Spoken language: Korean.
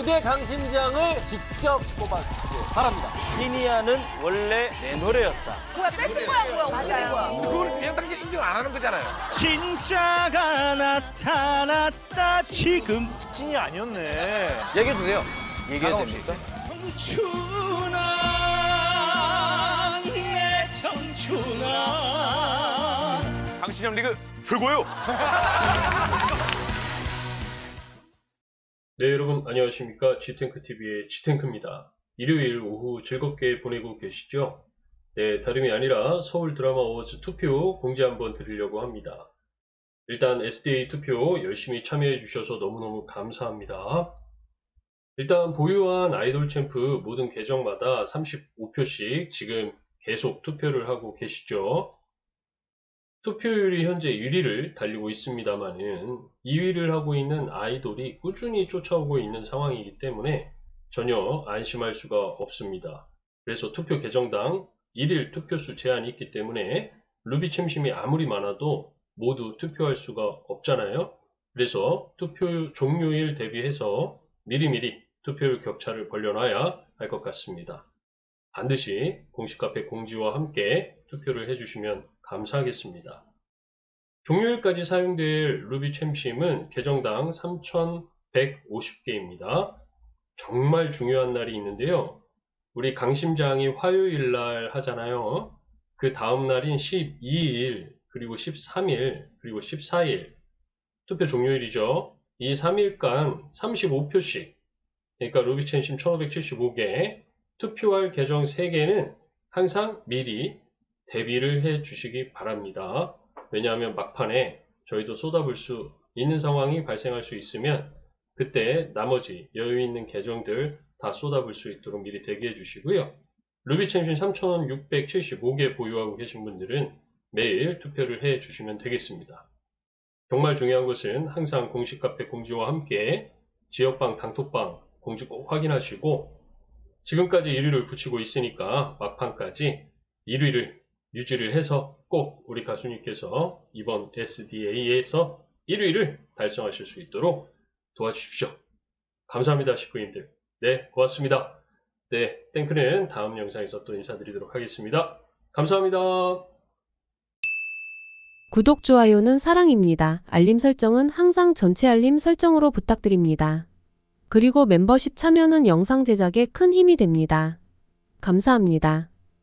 고대 강심장을 직접 뽑아주시기 바랍니다. 희니아는 원래 내 노래였다. 뭐야 뺏은 거야 뭐야 맞아요. 그거는 그냥 당신 인정 안 하는 거잖아요. 진짜가 나타났다 지금. 찐이 아니었네. 얘기해 주세요. 얘기해도 됩니까? 청춘아 내 청춘아 강신영 리그 최고요. 네, 여러분 안녕하십니까? G탱크TV의 G탱크입니다. 일요일 오후 즐겁게 보내고 계시죠? 네, 다름이 아니라 서울 드라마 어워즈 투표 공지 한번 드리려고 합니다. 일단 SDA 투표 열심히 참여해 주셔서 너무너무 감사합니다. 일단 보유한 아이돌 챔프 모든 계정마다 35표씩 지금 계속 투표를 하고 계시죠? 투표율이 현재 1위를 달리고 있습니다만은 2위를 하고 있는 아이돌이 꾸준히 쫓아오고 있는 상황이기 때문에 전혀 안심할 수가 없습니다. 그래서 투표 계정당 1일 투표수 제한이 있기 때문에 루비 침심이 아무리 많아도 모두 투표할 수가 없잖아요. 그래서 투표 종료일 대비해서 미리미리 투표율 격차를 벌려놔야 할 것 같습니다. 반드시 공식 카페 공지와 함께 투표를 해주시면 감사하겠습니다. 종료일까지 사용될 루비 챔심은 계정당 3,150개입니다. 정말 중요한 날이 있는데요. 우리 강심장이 화요일 날 하잖아요. 그 다음 날인 12일, 그리고 13일, 그리고 14일. 투표 종료일이죠. 이 3일간 35표씩. 그러니까 루비 챔심 1575개, 투표할 계정 3개는 항상 미리 대비를 해 주시기 바랍니다. 왜냐하면 막판에 저희도 쏟아볼 수 있는 상황이 발생할 수 있으면 그때 나머지 여유 있는 계정들 다 쏟아볼 수 있도록 미리 대기해 주시고요. 루비 챔신 3675개 보유하고 계신 분들은 매일 투표를 해 주시면 되겠습니다. 정말 중요한 것은 항상 공식 카페 공지와 함께 지역방, 단톡방 공지 꼭 확인하시고 지금까지 1위를 붙이고 있으니까 막판까지 1위를 유지를 해서 꼭 우리 가수님께서 이번 SDA에서 1위를 달성하실 수 있도록 도와주십시오. 감사합니다, 식구님들. 네, 고맙습니다. 네, 땡크는 다음 영상에서 또 인사드리도록 하겠습니다. 감사합니다. 구독, 좋아요는 사랑입니다. 알림 설정은 항상 전체 알림 설정으로 부탁드립니다. 그리고 멤버십 참여는 영상 제작에 큰 힘이 됩니다. 감사합니다.